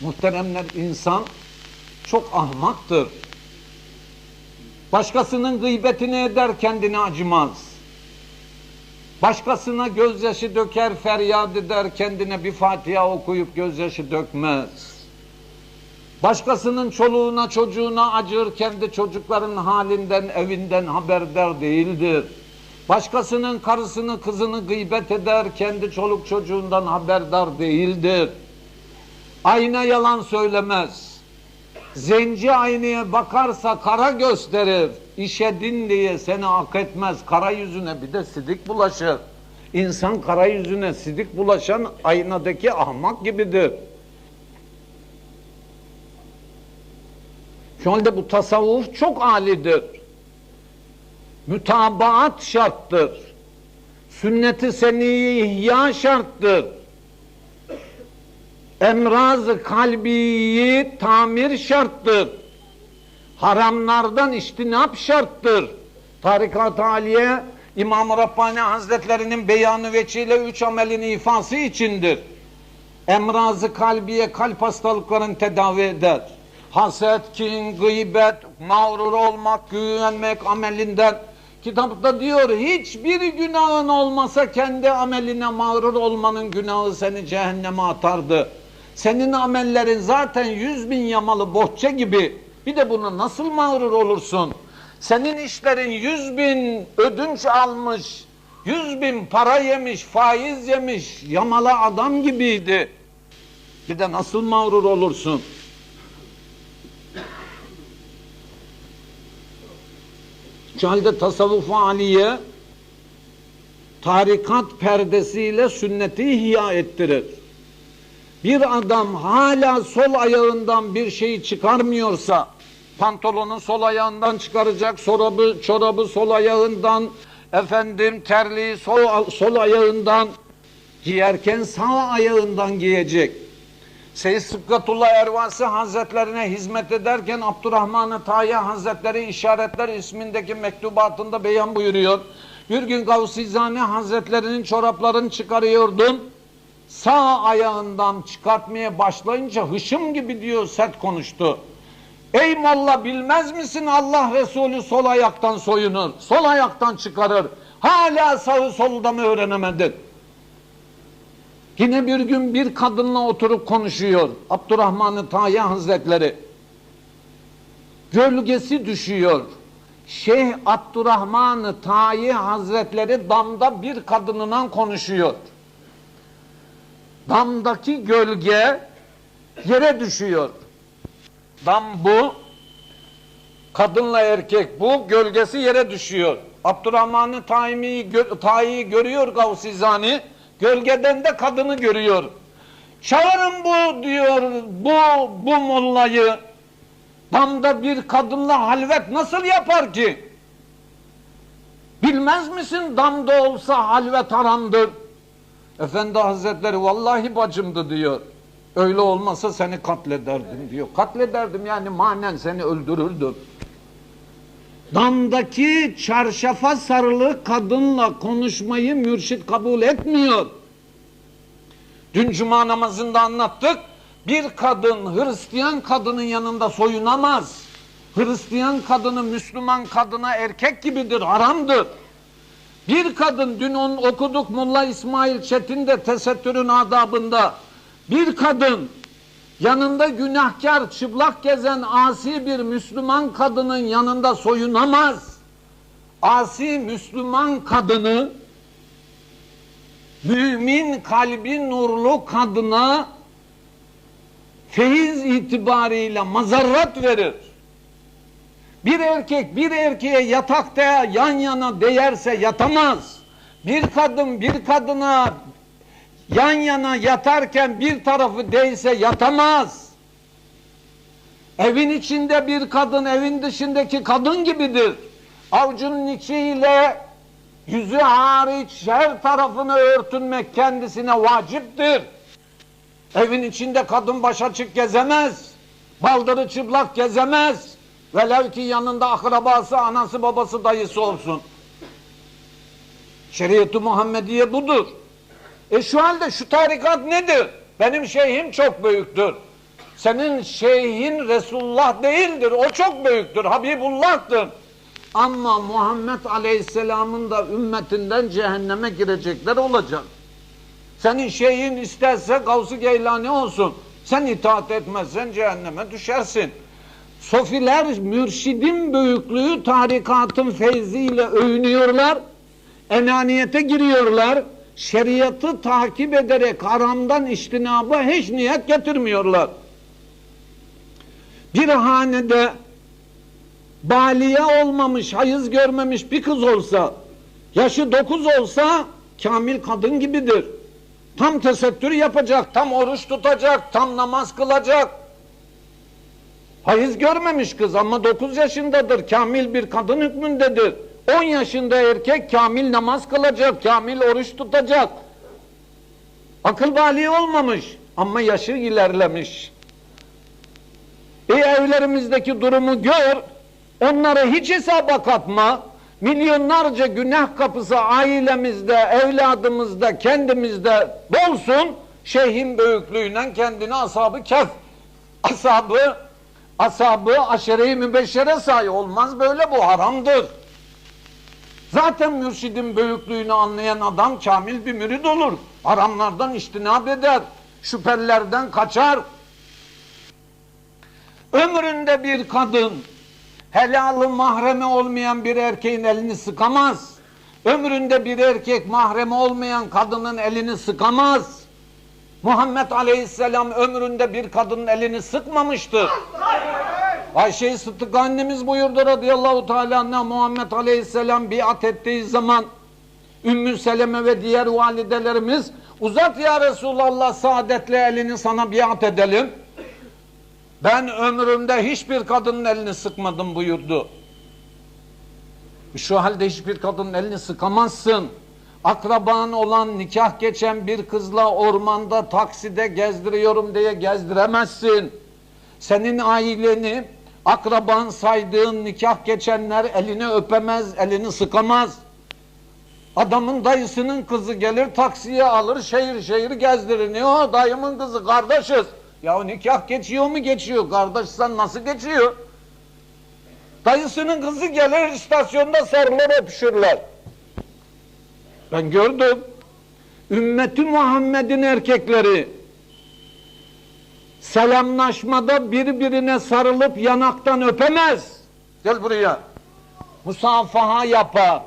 Muhteremler insan çok ahmaktır. Başkasının gıybetini eder kendine acımaz. Başkasına gözyaşı döker feryat eder kendine bir Fatiha okuyup gözyaşı dökmez. Başkasının çoluğuna çocuğuna acır kendi çocukların halinden evinden haberdar değildir. Başkasının karısını kızını gıybet eder kendi çoluk çocuğundan haberdar değildir. Ayna yalan söylemez. Zenci aynaya bakarsa kara gösterir. İşedin diye seni hak etmez. Kara yüzüne bir de sidik bulaşır. İnsan kara yüzüne sidik bulaşan aynadaki ahmak gibidir. Şu halde bu tasavvuf çok alidir. Mütabaat şarttır. Sünnet-i seniye ihya şarttır. Emraz-ı kalbiyi tamir şarttır. Haramlardan iştinap şarttır. Tarikat-ı Aliye İmam-ı Rabbani Hazretlerinin beyanı veçiyle üç amelin ifası içindir. Emraz-ı kalbiye kalp hastalıklarını tedavi eder. Haset, kin, gıybet, mağrur olmak, güvenmek amelinden Kitapta diyor hiçbir günahın olmasa kendi ameline mağrur olmanın günahı seni cehenneme atardı. Senin amellerin zaten yüz bin yamalı bohça gibi. Bir de buna nasıl mağrur olursun? Senin işlerin yüz bin ödünç almış, yüz bin para yemiş, faiz yemiş, yamalı adam gibiydi. Bir de nasıl mağrur olursun? Şu halde tasavvuf aliye tarikat perdesiyle sünneti ihya ettirir. Bir adam hala sol ayağından bir şeyi çıkarmıyorsa pantolonu sol ayağından çıkaracak, çorabı, çorabı sol ayağından, efendim terliği sol, sol ayağından giyerken sağ ayağından giyecek. Seyyid Sıkkatullah Ervasi Hazretlerine hizmet ederken Abdurrahman-ı Tayya Hazretleri işaretler ismindeki mektubatında beyan buyuruyor. Bir gün Gavsizane Hazretlerinin çoraplarını çıkarıyordum. Sağ ayağından çıkartmaya başlayınca hışım gibi diyor sert konuştu. Ey molla bilmez misin Allah Resulü sol ayaktan soyunur, sol ayaktan çıkarır. Hala sağı solda mı öğrenemedin? Yine bir gün bir kadınla oturup konuşuyor. Abdurrahman-ı Tayya Hazretleri. Gölgesi düşüyor. Şeyh Abdurrahman-ı Tayi Hazretleri damda bir kadınla konuşuyor. Damdaki gölge yere düşüyor. Dam bu, kadınla erkek bu, gölgesi yere düşüyor. Abdurrahman-ı Tayi'yi görüyor Gavsizani. Gölgeden de kadını görüyor. Çağırın bu diyor bu bu mollayı. Damda bir kadınla halvet nasıl yapar ki? Bilmez misin damda olsa halvet haramdır. Efendi Hazretleri vallahi bacımdı diyor. Öyle olmasa seni katlederdim diyor. Katlederdim yani manen seni öldürürdüm. Damdaki çarşafa sarılı kadınla konuşmayı mürşit kabul etmiyor. Dün cuma namazında anlattık. Bir kadın Hristiyan kadının yanında soyunamaz. Hristiyan kadını Müslüman kadına erkek gibidir, haramdır. Bir kadın dün onu okuduk Mulla İsmail Çetin'de tesettürün adabında. Bir kadın yanında günahkar, çıplak gezen asi bir Müslüman kadının yanında soyunamaz. Asi Müslüman kadını mümin kalbi nurlu kadına feyiz itibariyle mazarrat verir. Bir erkek bir erkeğe yatakta yan yana değerse yatamaz. Bir kadın bir kadına yan yana yatarken bir tarafı değse yatamaz. Evin içinde bir kadın evin dışındaki kadın gibidir. Avcunun içiyle yüzü hariç her tarafını örtünmek kendisine vaciptir. Evin içinde kadın baş açık gezemez. Baldırı çıplak gezemez. Velev ki yanında akrabası, anası, babası, dayısı olsun. Şeriat-ı Muhammediye budur. E şu halde şu tarikat nedir? Benim şeyhim çok büyüktür. Senin şeyhin Resulullah değildir. O çok büyüktür. Habibullah'tır. Ama Muhammed Aleyhisselam'ın da ümmetinden cehenneme girecekler olacak. Senin şeyin isterse Gavs-ı Geylani olsun. Sen itaat etmezsen cehenneme düşersin. Sofiler mürşidin büyüklüğü tarikatın feyziyle övünüyorlar. Enaniyete giriyorlar. Şeriatı takip ederek haramdan iştinaba hiç niyet getirmiyorlar. Bir hanede baliye olmamış, hayız görmemiş bir kız olsa, yaşı dokuz olsa kamil kadın gibidir. Tam tesettür yapacak, tam oruç tutacak, tam namaz kılacak. Hayız görmemiş kız ama 9 yaşındadır. Kamil bir kadın hükmündedir. 10 yaşında erkek kamil namaz kılacak, kamil oruç tutacak. Akıl bali olmamış ama yaşı ilerlemiş. E evlerimizdeki durumu gör, onları hiç hesaba katma. Milyonlarca günah kapısı ailemizde, evladımızda, kendimizde dolsun. Şeyhin büyüklüğünden kendini ashabı kef, ashabı asabı aşere-i mübeşşere say olmaz böyle bu haramdır. Zaten mürşidin büyüklüğünü anlayan adam kamil bir mürid olur. Haramlardan iştinab eder. Şüphelerden kaçar. Ömründe bir kadın helalı mahremi olmayan bir erkeğin elini sıkamaz. Ömründe bir erkek mahremi olmayan kadının elini sıkamaz. Muhammed Aleyhisselam ömründe bir kadının elini sıkmamıştır. Ayşe-i Sıddık annemiz buyurdu radıyallahu teala anha Muhammed Aleyhisselam biat ettiği zaman Ümmü Seleme ve diğer validelerimiz uzat ya Resulallah saadetle elini sana biat edelim. Ben ömrümde hiçbir kadının elini sıkmadım buyurdu. Şu halde hiçbir kadının elini sıkamazsın. Akraban olan nikah geçen bir kızla ormanda takside gezdiriyorum diye gezdiremezsin. Senin aileni akraban saydığın nikah geçenler elini öpemez, elini sıkamaz. Adamın dayısının kızı gelir taksiye alır şehir şehir gezdirir. Ne o dayımın kızı kardeşiz. Ya nikah geçiyor mu geçiyor kardeşsen nasıl geçiyor? Dayısının kızı gelir istasyonda sarılır öpüşürler. Ben gördüm. Ümmeti Muhammed'in erkekleri selamlaşmada birbirine sarılıp yanaktan öpemez. Gel buraya. Musafaha yapar.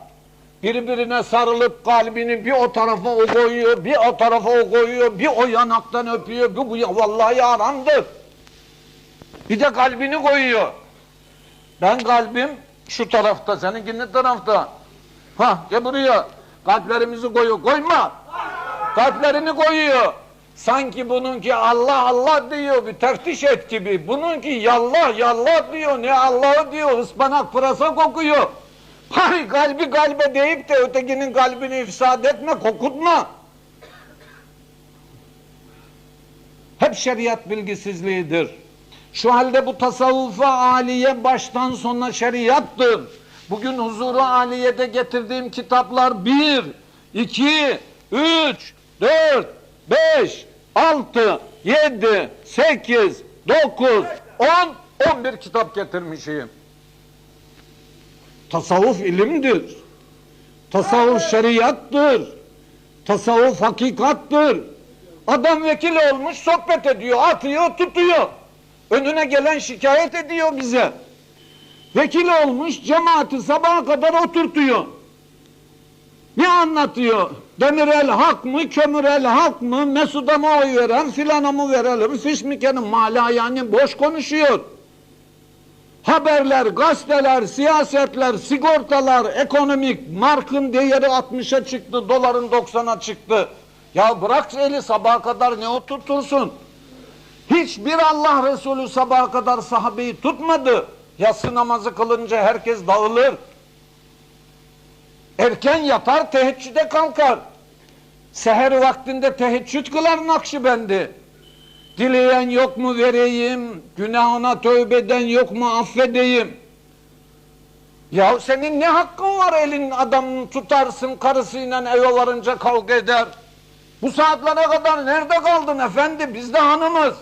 Birbirine sarılıp kalbini bir o tarafa o koyuyor, bir o tarafa o koyuyor, bir o yanaktan öpüyor, bu ya vallahi haramdır. Bir de kalbini koyuyor. Ben kalbim şu tarafta, seninki ne tarafta? Ha, gel buraya. Kalplerimizi koyuyor. Koyma. Kalplerini koyuyor. Sanki bununki Allah Allah diyor bir teftiş et gibi. Bununki yallah yallah diyor. Ne Allah'ı diyor. ıspanak pırasa kokuyor. Hay kalbi kalbe deyip de ötekinin kalbini ifsad etme, kokutma. Hep şeriat bilgisizliğidir. Şu halde bu tasavvufa aliye baştan sona şeriattır. Bugün huzuru aliyede getirdiğim kitaplar bir, iki, üç, dört, beş, altı, yedi, sekiz, dokuz, on, on bir kitap getirmişim. Tasavvuf ilimdir. Tasavvuf şeriattır. Tasavvuf hakikattır. Adam vekil olmuş sohbet ediyor, atıyor, tutuyor. Önüne gelen şikayet ediyor bize. Vekil olmuş cemaati sabaha kadar oturtuyor. Ne anlatıyor? Demirel hak mı, kömürel hak mı, Mesud'a mı oy veren, filana mı verelim, fişmikenin mala yani boş konuşuyor. Haberler, gazeteler, siyasetler, sigortalar, ekonomik, markın değeri 60'a çıktı, doların 90'a çıktı. Ya bırak eli sabaha kadar ne oturtursun? Hiçbir Allah Resulü sabaha kadar sahabeyi tutmadı. Yatsı namazı kılınca herkes dağılır. Erken yatar, teheccüde kalkar. Seher vaktinde teheccüd kılar Nakşibendi. Dileyen yok mu vereyim, günahına tövbeden yok mu affedeyim. Ya senin ne hakkın var elin adamını tutarsın karısıyla eve varınca kavga eder. Bu saatlere kadar nerede kaldın efendi? Biz de hanımız.